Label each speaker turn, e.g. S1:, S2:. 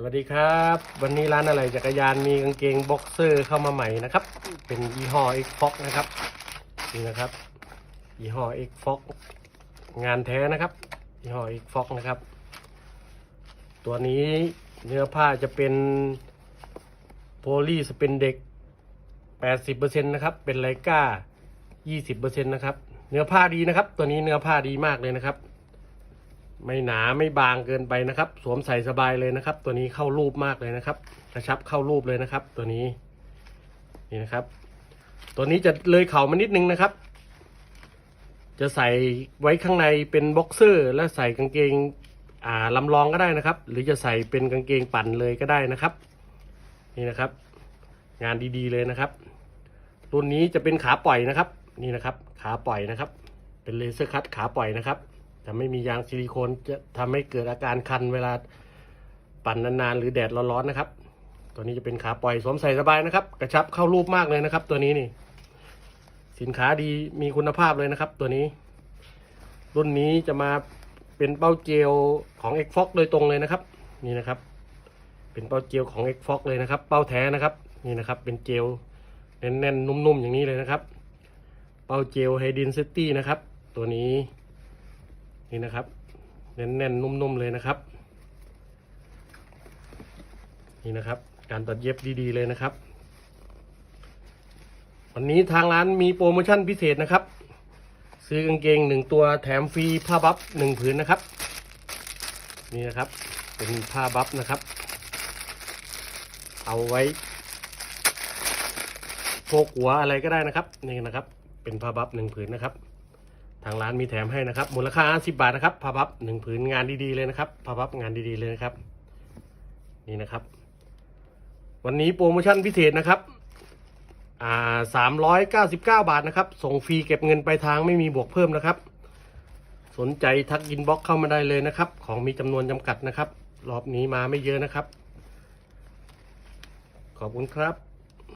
S1: สวัสดีครับ วันนี้ร้านอะไรจักรยานมีกางเกงบ็อกเซอร์เข้ามาใหม่นะครับ เป็นยี่ห้อ X Fox นะครับนี่นะครับยี่ห้อ X Fox งานแท้นะครับยี่ห้อ X Fox นะครับ ตัวนี้เนื้อผ้าจะเป็นโพลีสเปนเด็ก 80%นะครับ เป็นไลกา20%นะครับ เนื้อผ้าดีนะครับ ตัวนี้เนื้อผ้าดีมากเลยนะครับ ไม่หนาไม่บางเกินไปนะครับ สวมใส่สบายเลยนะครับ ตัวนี้เข้ารูปมากเลยนะครับ กระชับเข้ารูปเลยนะครับ ตัวนี้นี่นะครับ ตัวนี้จะเลยเข่ามานิดนึงนะครับ จะใส่ไว้ข้างในเป็นบ็อกเซอร์ และใส่กางเกงอ่าลำลองก็ได้นะครับ หรือจะใส่เป็นกางเกงปั่นเลยก็ได้นะครับ นี่นะครับ งานดีๆเลยนะครับ รุ่นนี้จะเป็นขาปล่อยนะครับ นี่นะครับ ขาปล่อยนะครับ เป็นเลเซอร์คัตขาปล่อยนะครับ จะไม่มียางซิลิโคนจะทำให้เกิดอาการคันเวลาปั่นนานๆหรือแดดร้อนๆนะครับ ตัวนี้จะเป็นขาปล่อยสวมใส่สบายนะครับ กระชับเข้ารูปมากเลยนะครับ ตัวนี้นี่ สินค้าดีมีคุณภาพเลยนะครับ ตัวนี้ รุ่นนี้จะมาเป็นเป้าเจลของ x f o x โดยตรงเลยนะครับ นี่นะครับ เป็นเป้าเจลของ x f o x เลยนะครับ เป้าแท้นะครับ นี่นะครับ เป็นเจลแน่นๆนุ่มๆอย่างนี้เลยนะครับ เป้าเจลไฮดินซิตี้นะครับ ตัวนี้ นี่นะครับ แน่นๆ นุ่มๆ เลยนะครับ นี่นะครับ การตัดเย็บดีๆ เลยนะครับ วันนี้ทางร้านมีโปรโมชั่นพิเศษนะครับ ซื้อกางเกงหนึ่งตัวแถมฟรีผ้าบัฟหนึ่งผืนนะครับ นี่นะครับ เป็นผ้าบัฟนะครับ เอาไว้โพกหัวอะไรก็ได้นะครับ นี่นะครับ เป็นผ้าบัฟหนึ่งผืนนะครับ ทางร้านมีแถมให้นะครับ มูลค่า10บาทนะครับผ้าพับหนึ่งผืนงานดีๆเลยนะครับผ้าพับงานดีๆเลยนะครับ นี่นะครับ วันนี้โปรโมชั่นพิเศษนะครับอ่าสามร้อยเก้าสิบเก้าบาทนะครับ ส่งฟรีเก็บเงินไปทางไม่มีบวกเพิ่มนะครับ สนใจทักอินบ็อกเข้ามาได้เลยนะครับ ของมีจำนวนจำกัดนะครับ รอบนี้มาไม่เยอะนะครับ ขอบคุณครับ